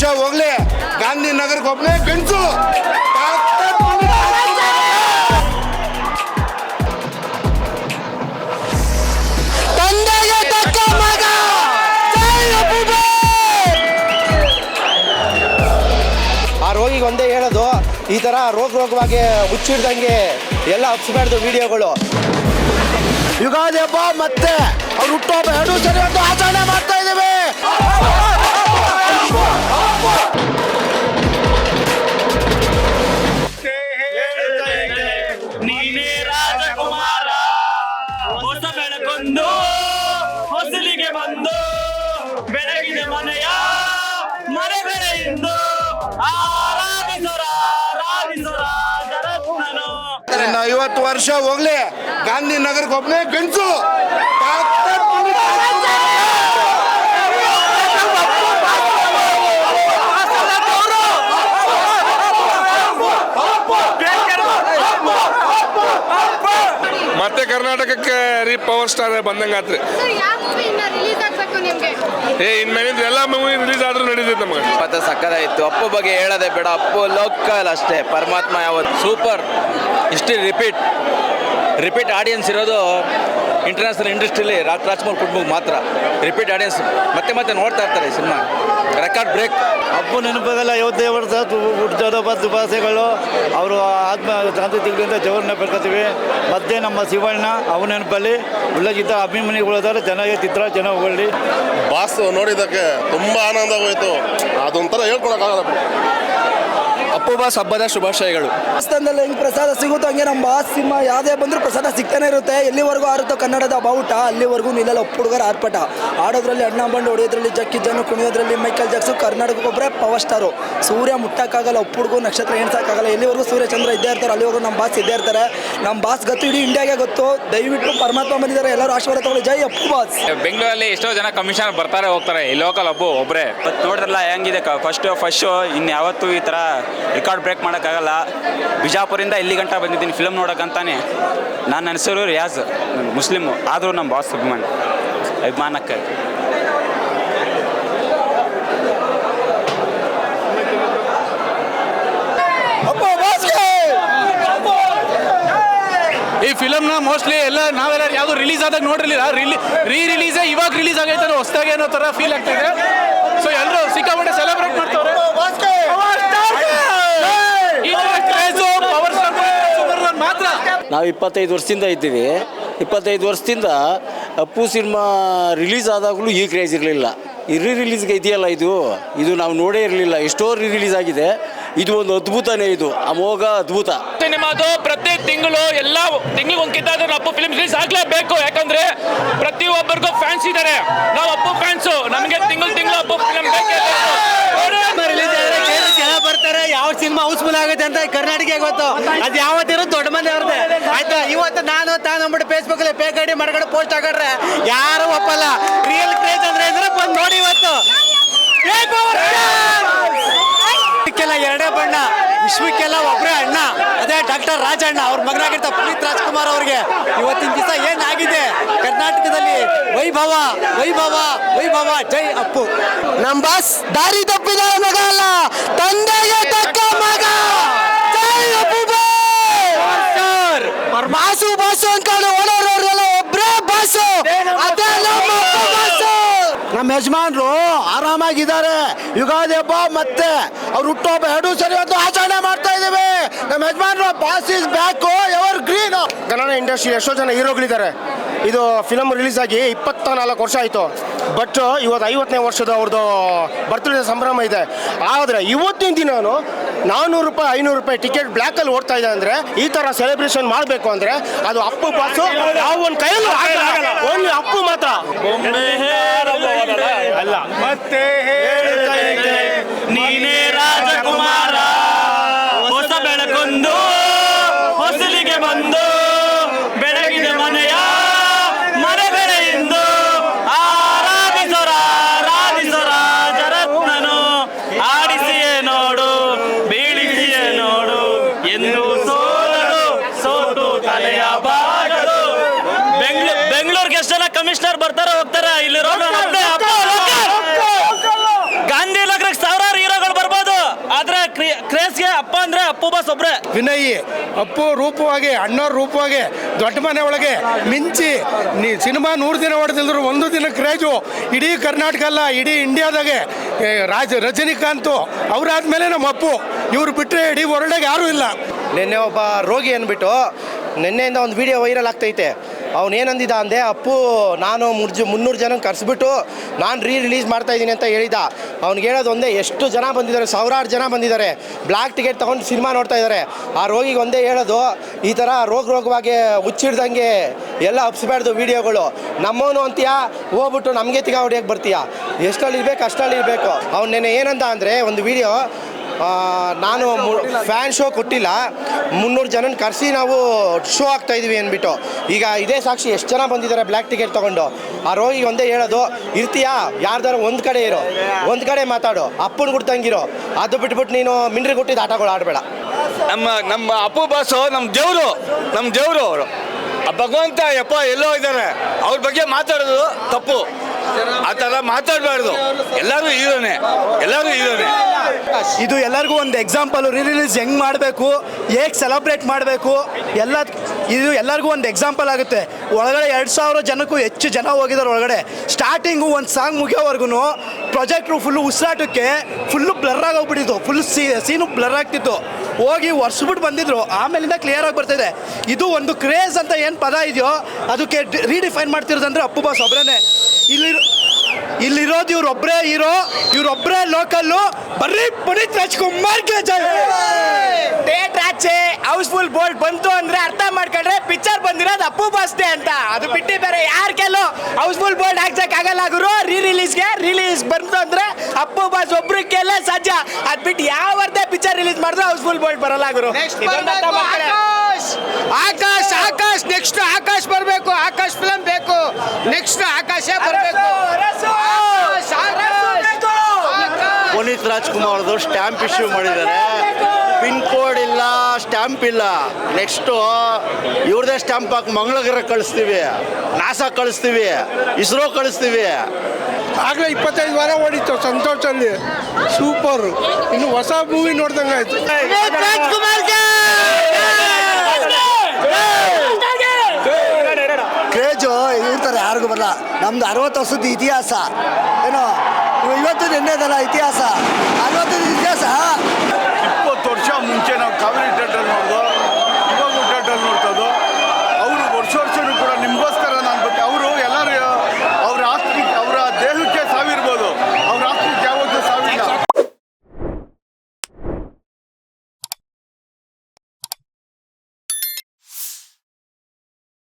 ವರ್ಷ ಹೋಗ್ಲಿ. ಗಾಂಧಿನಗರಕ್ಕೆ ಒಬ್ಬನೇ ಬೆಂಚು! ಆ ರೋಗಿಗೆ ಒಂದೇ ಹೇಳೋದು, ಈ ಥರ ರೋಗ ರೋಗವಾಗಿ ಹುಚ್ಚಿಡ್ದಂಗೆ ಎಲ್ಲ ಹಬ್ಸ್ಬಾರ್ದು ವಿಡಿಯೋಗಳು. ಯುಗಾದಿ ಹಬ್ಬ ಮತ್ತೆ ಅವ್ರು ಹುಟ್ಟುಹಬ್ಬ ಎರಡು ಸರಿ ಒಂದು ಆಚರಣೆ ಮಾಡ್ತಾ ಇದ್ದೀವಿ. ನೀನೇ ರಾಜಕುಮಾರ. ಹೊಸ ಬೆಳಕೊಂದು ಹೊಸಲಿಗೆ ಬಂದು, ಬೆಳಗಿನ ಮನೆಯ ಮನೆ ಬೆಳೆಯಿಂದ ಆರಾಧಿಸರ ಐವತ್ತು ವರ್ಷ ಹೋಗ್ಲಿ, ಗಾಂಧಿನಗರಕ್ಕೆ ಒಬ್ಬನೇ ಗಂಟು ಮತ್ತೆ ಕರ್ನಾಟಕಕ್ಕೆ ರೀ ಪವರ್ ಸ್ಟಾರ್ ಬಂದಂಗಾತ್ರಿ ಸರ್ ಯಾವ ಮೂವಿ ಇನ್ನ ರಿಲೀಸ್ ಆಗ್ಬೇಕು ನಿಮ್ಗೆ? ಏ ಇನ್ಮೇಲಿಂದ ಎಲ್ಲ ಮೂವಿ ರಿಲೀಸ್ ಆದ್ರೂ ನಡೀತೈತೆ ನಮಗೆ. ಮತ್ತೆ ಸಕ್ಕದಾಯಿತು. ಅಪ್ಪು ಬಗ್ಗೆ ಹೇಳದೆ ಬೇಡ. ಅಪ್ಪು ಲೋಕಲ್ ಅಷ್ಟೇ. ಪರಮಾತ್ಮ ಯಾವತ್ತು. ಸೂಪರ್ ಇಷ್ಟು ರಿಪೀಟ್ ರಿಪೀಟ್ ಆಡಿಯನ್ಸ್ ಇರೋದು ಇಂಟರ್ನ್ಯಾಷನಲ್ ಇಂಡಸ್ಟ್ರಿಲಿ ರಾಜ್ ರಾಜ್ಕುಮಾರ್ ಕುಟುಂಬಕ್ಕೆ ಮಾತ್ರ. ರಿಪೀಟ್ ಆಡಿಯನ್ಸ್ ಮತ್ತೆ ಮತ್ತೆ ನೋಡ್ತಾ ಇರ್ತಾರೆ ಈ ಸಿನಿಮಾ. ರೆಕಾರ್ಡ್ ಬ್ರೇಕ್ ಹಬ್ಬ ನೆನಪಾಗಲ್ಲ ಇವತ್ತೇ ವರ್ಷ ಹುಟ್ಟದ ಬದ್ದು ಭಾಷೆಗಳು. ಅವರು ಆತ್ಮ ಶಾಂತಿ ತಿಂಗಳಿಂದ ಜವರನ್ನ ಬೆಳ್ಕೊತೀವಿ. ಮತ್ತೆ ನಮ್ಮ ಶಿವಣ್ಣ ಅವನ ನೆನಪಲ್ಲಿ ಉಳ್ಳಗಿದ್ದ ಅಭಿಮಾನಿಗಳಿದ್ದಾರೆ ಚೆನ್ನಾಗಿ ಚಿತ್ರ ಚೆನ್ನಾಗಿ ಹೊಳ್ಳಿ ಬಾಸ್ ನೋಡಿದ್ದಕ್ಕೆ ಆನಂದ ಹೋಯಿತು. ಅದೊಂಥರ ಹೇಳ್ಕೊಳಕ್ಕಾಗಲ್ಲ. ಬಿಡಿ. ಅಪ್ಪು ಬಾಸ್ ಹಬ್ಬದ ಶುಭಾಶಯಗಳು. ದೇವಸ್ಥಾನದಲ್ಲಿ ಹೆಂಗ್ ಪ್ರಸಾದ ಸಿಗುತ್ತೋ ಹಂಗೆ ನಮ್ಮ ಬಾಸ್ ಸಿನಿಮಾ ಯಾವುದೇ ಬಂದರೂ ಪ್ರಸಾದ ಸಿಗ್ತಾನೆ ಇರುತ್ತೆ. ಎಲ್ಲಿವರೆಗೂ ಆರುತ್ತೋ ಕನ್ನಡದ ಬಾವುಟ ಅಲ್ಲಿವರೆಗೂ ನಿಲ್ಲಲ್ಲ ಒಪ್ಪು ಹುಡುಗರ ಆರ್ಪಾಟ ಆಡೋದ್ರಲ್ಲಿ ಅಣ್ಣ ಬಂಡು ಹೊಡೆಯೋದ್ರಲ್ಲಿ ಜಕ್ಕಿ ಜನ ಕುಣಿಯೋದ್ರಲ್ಲಿ ಮೈಕಲ್ ಜಾಕ್ಸು ಕರ್ನಾಟಕಕ್ಕೊಬ್ಬರೇ ಪವರ್ ಸ್ಟಾರು. ಸೂರ್ಯ ಮುಟ್ಟಕ್ಕಾಗಲ್ಲ ಒಪ್ಪ ಹುಡುಗು ನಕ್ಷತ್ರ ಎಣ್ಸಕ್ಕಾಗಲ್ಲ ಎಲ್ಲಿವರೆಗೂ ಸೂರ್ಯ ಚಂದ್ರ ಇದ್ದೇ ಇರ್ತಾರೆ ಅಲ್ಲಿವರೆಗೂ ನಮ್ಮ ಬಾಸ್ ಇದ್ದೇ ಇರ್ತಾರೆ. ನಮ್ಮ ಬಾಸ್ ಗೊತ್ತು ಇಡೀ ಇಂಡಿಯಾಗೆ ಗೊತ್ತು. ದಯವಿಟ್ಟು ಪರಮಾತ್ಮ ಬಂದಿದ್ದಾರೆ ಎಲ್ಲರೂ ಆಶೀರ್ವಾದ ತಗೊಳ್ಳಿ. ಜೈ ಅಪ್ಪು ಬಾಸ್. ಬೆಂಗಳೂರಲ್ಲಿ ಎಷ್ಟೋ ಜನ ಕಮಿಷನ್ ಬರ್ತಾರೆ ಹೋಗ್ತಾರೆ. ಈ ಲೋಕಲ್ ಹಬ್ಬ ಒಬ್ಬರೇ ನೋಡಿದ್ರಲ್ಲ ಹೆಂಗಿದೆ ಫಸ್ಟ್ ಫಸ್ಟ್ ಶೋ ಇನ್ನು ಯಾವತ್ತೂ ಈ ಥರ ರೆಕಾರ್ಡ್ ಬ್ರೇಕ್ ಮಾಡೋಕ್ಕಾಗಲ್ಲ. ಬಿಜಾಪುರಿಂದ ಇಲ್ಲಿ ಗಂಟ ಬಂದಿದ್ದೀನಿ ಫಿಲಮ್ ನೋಡೋಕ್ಕಂತಾನೆ ನಾನು ಹೆಸರು ರಿಯಾಜ್, ಮುಸ್ಲಿಮ್, ಆದರೂ ನಮ್ಮ ಬಾಸ್ ಅಭಿಮಾನಿ, ಅಭಿಮಾನಕ್ಕೆ. ಈ ಫಿಲಮ್ನ ಮೋಸ್ಟ್ಲಿ ಎಲ್ಲ ನಾವೆಲ್ಲ ಯಾವುದು ರಿಲೀಸ್ ಆದಾಗ ನೋಡಿರಲಿಲ್ಲ. ರಿಲಿ ರೀ ರಿಲೀಸೇ ಇವಾಗ ರಿಲೀಸ್ ಆಗೈತೆ ಹೊಸದಾಗಿ ಅನ್ನೋ ಥರ ಫೀಲ್ ಆಗ್ತಿದೆ ಸೊ ಎಲ್ಲರೂ ಸಿಕ್ಕಾಪಟ್ಟೆ ಸೆಲೆಬ್ರೇಟ್ ನಾವು ಇಪ್ಪತ್ತೈದು ವರ್ಷದಿಂದ ಇದ್ದೀವಿ. ಇಪ್ಪತ್ತೈದು ವರ್ಷದಿಂದ ಅಪ್ಪು ಸಿನಿಮಾ ರಿಲೀಸ್ ಆದಾಗಲೂ ಈ ಕ್ರೇಜ್ ಇರಲಿಲ್ಲ. ಈ ರೀ ರಿಲೀಸ್ಗೆ ಇದೆಯಲ್ಲ ಇದು? ಇದು ನಾವು ನೋಡೇ ಇರಲಿಲ್ಲ. ಎಷ್ಟೋ ರೀ ರಿಲೀಸ್ ಆಗಿದೆ. ಇದು ಒಂದು ಅದ್ಭುತನೇ ಇದು. ಅಮೋಘ ಅದ್ಭುತ. ಸಿನಿಮಾದು ಪ್ರತಿ ತಿಂಗಳು ಎಲ್ಲ ತಿಂಗಳು ಆದ್ರೂ ಅಪ್ಪು ಫಿಲ್ಮ್ ರಿಲೀಸ್ ಆಗ್ಲೇಬೇಕು. ಯಾಕಂದ್ರೆ ಪ್ರತಿ ಒಬ್ಬರಿಗೂ ಫ್ಯಾನ್ಸ್ ಇದ್ದಾರೆ ನಾವು ಅಪ್ಪು ಫ್ಯಾನ್ಸು ನಮಗೆ ತಿಂಗಳು ತಿಂಗಳು ಅಪ್ಪು ಫಿಲ್ಮ್ ಬೇಕೇ ಬರ್ತಾರೆ. ಯಾವ ಸಿನಿಮಾ ಹೌಸ್ಫುಲ್ ಆಗುತ್ತೆ ಅಂತ ಕರ್ನಾಟಕ ಗೊತ್ತು. ಅದು ಯಾವತ್ತಿರೋ ದೊಡ್ಡ ಮಂದಿ ಅವ್ರದ್ದೆ ಆಯ್ತಾ ಇವತ್ತು ನಾನು ತಾನು ಅಂದ್ಬಿಟ್ಟು ಫೇಸ್ಬುಕ್ ಮಾಡ್ಕೊಂಡು ಪೋಸ್ಟ್ ಹಾಕಡ್ರೆ, ಯಾರು ಒಪ್ಪಲ್ಲ. ರಿಯಲ್ ಕ್ರೇಜ್ ಅಂದ್ರೆ ಇದ್ರೆ ಬಂದು ನೋಡಿ ಇವತ್ತು. ಇದಕ್ಕೆಲ್ಲ ಎರಡೇ ಬಣ್ಣ, ವಿಶ್ವಕ್ಕೆಲ್ಲ ಒಬ್ಬರೇ ಅಣ್ಣ. ಅದೇ ಡಾಕ್ಟರ್ ರಾಜಣ್ಣ, ಅವ್ರ ಮಗನಾಗಿರ್ತ ಪುನೀತ್ ರಾಜ್ಕುಮಾರ್ ಅವ್ರಿಗೆ. ಇವತ್ತಿನ ದಿವಸ ಏನಾಗಿದೆ? ಕರ್ನಾಟಕದಲ್ಲಿ ವೈಭವ ವೈಭವ ವೈಭವ, ಜೈ ಅಪ್ಪು. ನಮ್ ಬಾಸ್ ದಾರಿ ತಪ್ಪಿದ ಮಗ ಅಲ್ಲ. ತಂದೆಗೆ ತಕ್ಕ ಮಗ ಜೈ ಅಪ್ಪುಬಾ! ಬಾಸು ಬಾಸು ಅನ್ಕೊಂಡು ಓಡೋರೆಲ್ಲ ಒಬ್ರೇ ಬಾಸು ಅದೇ ನಮ್ಮ ಅಪ್ಪು ಬಾಸು ನಮ್ಮ ಯಜಮಾನ್ರು ಆರಾಮಾಗಿದ್ದಾರೆ. ಯುಗಾದಿ ಹಬ್ಬ ಮತ್ತೆ ಅವ್ರು ಹುಟ್ಟುಹಬ್ಬ ಎರಡೂ ಸರಿ ಅಂತ ಆಚರಣೆ ಮಾಡ್ತಾ ಇದ್ದೀವಿ. ನಮ್ಮ ಯಜಮಾನ್ರು boss is back evergreen Kannada industry ಎಷ್ಟೋ ಜನ ಹೀರೋಗಳಿದ್ದಾರೆ. ಇದು ಫಿಲಮ್ ರಿಲೀಸ್ ಆಗಿ ಇಪ್ಪತ್ತ ನಾಲ್ಕು ವರ್ಷ ಆಯಿತು. ಬಟ್ ಇವತ್ತು ಐವತ್ತನೇ ವರ್ಷದ ಅವ್ರದ್ದು ಬರ್ತ್ಡೇ ಸಂಭ್ರಮ ಇದೆ. ಆದರೆ ಇವತ್ತಿನ ದಿನಾನು ನಾನ್ನೂರು ರೂಪಾಯಿ ಐನೂರು ರೂಪಾಯಿ ಟಿಕೆಟ್ ಬ್ಲ್ಯಾಕಲ್ಲಿ ಓಡ್ತಾ ಇದೆ ಅಂದರೆ ಈ ಥರ ಸೆಲೆಬ್ರೇಷನ್ ಮಾಡಬೇಕು ಅಂದರೆ ಅದು ಅಪ್ಪು ಪಾಸು ನಾವು ಒಂದು ಕೈಯಲ್ಲೂ ಆಗಲ್ಲ ಓನ್ಲಿ ಅಪ್ಪು ಮಾತ್ರ. ಅಲ್ಲ. ಮತ್ತೆ ನೀನೇ ರಾಜಕುಮಾರ ಹೊಸ ಬೆಳಕೊಂದು ಹೊಸಲಿಗೆ ಬಂದು ಬೆಳಗಿದೆ ಮನೆಯ ಮನೆ ಬೆಳೆಯಿಂದ ಆರಾಧಿಸರ ಆರಾಧಿಸರ ಜರತ್ನನು ಆಡಿಸಿಯೇ ನೋಡು ಬೀಳಿಸಿಯೇ ನೋಡು ಎಂದು ಸೋಲದು ಸೋತು ತಲೆಯ ಬಾಗದು ಬೆಂಗಳೂರು ಬೆಂಗಳೂರಿಗೆ ಎಷ್ಟು ಜನ ಕಮಿಷನರ್ ಬರ್ತಾರ ಹೋಗ್ತಾರ. ಇಲ್ಲಿರೋ ಗಾಂಧಿ ನಗರಕ್ಕೆ ಸಾವಿರಾರು ಹೀರೋಗಳು ಬರ್ಬೋದು. ಆದ್ರೆ ಕ್ರೇಸ್ಗೆ ಅಪ್ಪ ಅಂದ್ರೆ ಅಪ್ಪು ಬಾಸ್ ಒಬ್ರೆ. ವಿನಯ್ ಅಪ್ಪು ರೂಪವಾಗಿ ಅಣ್ಣವ್ರ ರೂಪವಾಗಿ ದೊಡ್ಡ ಮನೆ ಒಳಗೆ ಮಿಂಚಿ ನೀ ಸಿನಿಮಾ ನೂರು ದಿನ ಹೊಡೆದಿದ್ರು ಒಂದು ದಿನ ಕ್ರೇಜು. ಇಡೀ ಕರ್ನಾಟಕ ಅಲ್ಲ ಇಡೀ ಇಂಡಿಯಾದಾಗೆ ಏ, ರಾಜ ರಜನಿಕಾಂತ್ ಅವರಾದ್ಮೇಲೆ ನಮ್ಮ ಅಪ್ಪು. ಇವ್ರು ಬಿಟ್ಟರೆ ಇಡೀ ವರ್ಲ್ಡಾಗ ಯಾರೂ ಇಲ್ಲ. ನಿನ್ನೆ ಒಬ್ಬ ರೋಗಿ ಅಂದ್ಬಿಟ್ಟು ನಿನ್ನೆಯಿಂದ ಒಂದು ವಿಡಿಯೋ ವೈರಲ್ ಆಗ್ತೈತೆ. ಅವ್ನು ಏನಂದಿದ್ದ ಅಂದೆ, ಅಪ್ಪು, ನಾನು ಮುರ್ಜು ಮುನ್ನೂರು ಜನ ಕರೆಸ್ಬಿಟ್ಟು ನಾನು ರೀ ರಿಲೀಸ್ ಮಾಡ್ತಾ ಇದ್ದೀನಿ ಅಂತ ಹೇಳಿದ. ಅವ್ನಿಗೆ ಹೇಳೋದು ಒಂದೇ, ಎಷ್ಟು ಜನ ಬಂದಿದ್ದಾರೆ, ಸಾವಿರಾರು ಜನ ಬಂದಿದ್ದಾರೆ. ಬ್ಲ್ಯಾಕ್ ಟಿಕೆಟ್ ತೊಗೊಂಡು ಸಿನಿಮಾ ನೋಡ್ತಾ ಇದ್ದಾರೆ ಆ ರೋಗಿಗೆ ಒಂದೇ ಹೇಳೋದು, ಈ ಥರ ರೋಗ ರೋಗವಾಗಿ ಹುಚ್ಚಿಡ್ದಂಗೆ ಎಲ್ಲ ಹಬ್ಸ್ಬಾರ್ದು ವಿಡಿಯೋಗಳು. ನಮ್ಮವನು ಅಂತೀಯಾ, ಹೋಗ್ಬಿಟ್ಟು ನಮಗೆ ತಿಗ ಹೊಡಿಯೋಕ್ಕೆ ಬರ್ತೀಯಾ? ಎಷ್ಟಲ್ಲಿ ಇರಬೇಕು ಅಷ್ಟಲ್ಲಿ ಇರಬೇಕು ಅವ್ನು ನೆನೆ ಏನಂತ ಅಂದರೆ, ಒಂದು ವಿಡಿಯೋ ನಾನು ಫ್ಯಾನ್ ಶೋ ಕೊಟ್ಟಿಲ್ಲ. ಮುನ್ನೂರು ಜನನ ಕರೆಸಿ ನಾವು ಶೋ ಆಗ್ತಾ ಇದೀವಿ ಅಂದ್ಬಿಟ್ಟು. ಈಗ ಇದೇ ಸಾಕ್ಷಿ ಎಷ್ಟು ಜನ ಬಂದಿದ್ದಾರೆ ಬ್ಲ್ಯಾಕ್ ಟಿಕೆಟ್ ತೊಗೊಂಡು? ಆ ರೋಗಿಗೆ ಒಂದೇ ಹೇಳೋದು, ಇರ್ತೀಯಾ? ಯಾರ್ದಾರ ಒಂದು ಕಡೆ ಇರೋ. ಒಂದು ಕಡೆ ಮಾತಾಡು. ಅಪ್ಪನ ಗುಡ್ತಂಗಿರೋ ಅದು ಬಿಟ್ಬಿಟ್ಟು ನೀನು ಮಿಂಡ್ರಿ ಕೊಟ್ಟಿದ್ದು ಆಟಗಳು ಆಡಬೇಡ. ನಮ್ಮ ನಮ್ಮ ಅಪ್ಪು ಬಾಸು ನಮ್ಮ ದೇವರು ನಮ್ಮ ದೇವರು ಅವರು. ಭಗವಂತ ಯಪ್ಪ ಎಲ್ಲೋ ಇದ್ದಾರೆ ಅವ್ರ ಬಗ್ಗೆ ಮಾತಾಡೋದು ತಪ್ಪು. ಆ ಥರ ಮಾತಾಡಬಾರ್ದು. ಎಲ್ಲರೂ ಹೀರೋನೆ ಎಲ್ಲರೂ ಹೀರೋನೆ. ಇದು ಎಲ್ಲರಿಗೂ ಒಂದು ಎಕ್ಸಾಂಪಲ್ ರೀ ರಿಲೀಸ್ ಹೆಂಗ್ ಮಾಡಬೇಕು, ಹೇಗೆ ಸೆಲೆಬ್ರೇಟ್ ಮಾಡಬೇಕು, ಎಲ್ಲ ಇದು ಎಲ್ಲರಿಗೂ ಒಂದು ಎಕ್ಸಾಂಪಲ್ ಆಗುತ್ತೆ. ಒಳಗಡೆ ಎರಡು ಸಾವಿರ ಜನಕ್ಕೂ ಹೆಚ್ಚು ಜನ ಹೋಗಿದ್ದಾರೆ ಒಳಗಡೆ. ಸ್ಟಾರ್ಟಿಂಗು ಒಂದು ಸಾಂಗ್ ಮುಗಿಯೋವರೆಗೂ ಪ್ರೊಜೆಕ್ಟ್ರು ಫುಲ್ಲು ಉಸಿರಾಟಕ್ಕೆ ಫುಲ್ಲು ಬ್ಲರ್ ಆಗೋಗ್ಬಿಟ್ಟಿತ್ತು. ಫುಲ್ ಸಿ ಸೀನು ಬ್ಲರ್ ಆಗ್ತಿತ್ತು. ಹೋಗಿ ಒರ್ಸ್ಬಿಟ್ಟು ಬಂದಿದ್ರು. ಆಮೇಲಿಂದ ಕ್ಲಿಯರ್ ಆಗಿ ಬರ್ತಿದೆ. ಇದು ಒಂದು ಕ್ರೇಜ್ ಅಂತ ಏನು ಪದ ಇದೆಯೋ, ಅದಕ್ಕೆ ರೀಡಿಫೈನ್ ಮಾಡ್ತಿರೋದಂದ್ರೆ ಅಪ್ಪು ಬಾಸ್ ಒಬ್ರೇನೆ. ಇಲ್ಲಿ ಇಲ್ಲಿರೋದು ಇವ್ರೊಬ್ಬರೇ ಹೀರೋ ಇವ್ರೊಬ್ಬರೇ ಲೋಕಲ್ಲು ಬರ್ರಿ ಪುನೀತ್ ರಾಜ್ಕುಮಾರ್ಗೆ ಜೈ! ಥಿಯೇಟರ್ ಆಚೆ ಹೌಸ್ಫುಲ್ ಬೋರ್ಡ್ ಬಂತು ಅಂದ್ರೆ ಅರ್ಥ ಮಾಡ್ಕೊಂಡ್ರೆ ಪಿಕ್ಚರ್ ಬಂದಿರೋದು ಅಪ್ಪು ಬಸ್ತೆ ಅಂತ. ಅದು ಬಿಟ್ಟು ಬೇರೆ ಯಾರ ಕೆಲವು ಹೌಸ್ಫುಲ್ ಬೋರ್ಡ್ ಹಾಕ್ಸಕ್ ಆಗಲ್ಲ ಗುರು. ರೀ ರಿಲೀಸ್ಗೆ ರಿಲೀಸ್ ಬಂತು ಅಂದ್ರೆ ಅಪ್ಪು ಬಾಸ್ ಒಬ್ರಿಗೆಲ್ಲ ಸಾಧ್ಯ ಅದ್ ಬಿಟ್ಟು ಯಾವರ್ದೇ ಪಿಕ್ಚರ್ ರಿಲೀಸ್ ಮಾಡಿದ್ರು ಹೌಸ್ಫುಲ್ ಬೋರ್ಡ್ ಬರಲ್ಲ ಗುರು. ಆಕಾಶ್! ಆಕಾಶ್ ನೆಕ್ಸ್ಟ್ ಆಕಾಶ್ ಬರಬೇಕು. ಆಕಾಶ್ ಫಿಲಂ ಬೇಕು. ನೆಕ್ಸ್ಟ್ ಆಕಾಶ ಬರಬೇಕು ಪುನೀತ್ ಅವರು ಸ್ಟ್ಯಾಂಪ್ ಇಶ್ಯೂ ಮಾಡಿದ್ದಾರೆ ಪಿನ್ ಕೋಡ್ ಇಲ್ಲ ಸ್ಟ್ಯಾಂಪ್ ಇಲ್ಲ ನೆಕ್ಸ್ಟು ಇವ್ರದೇ ಸ್ಟ್ಯಾಂಪ್ ಹಾಕಿ ಮಂಗಳಗರ ಕಳಿಸ್ತೀವಿ ನಾಸಾ ಕಳಿಸ್ತೀವಿ ಇಸ್ರೋ ಕಳಿಸ್ತೀವಿ ಆಗಲೇ ಇಪ್ಪತ್ತೈದು ವಾರ ಓಡಿತ್ತು ಸಂತೋಷ ಅಲ್ಲಿ ಸೂಪರ್ ಇನ್ನು ಹೊಸ ಮೂವಿ ನೋಡ್ದಂಗೆ ಆಯ್ತು ಕ್ರೇಜು ಇರ್ತಾರೆ ಯಾರಿಗೂ ಬರಲ್ಲ ನಮ್ದು ಅರವತ್ತು ವರ್ಷದ ಇತಿಹಾಸ ಏನೋ ಇವತ್ತು ನಿನ್ನೆದಲ್ಲ ಇತಿಹಾಸ ಅಲ್ವತ್ತು ಇತಿಹಾಸ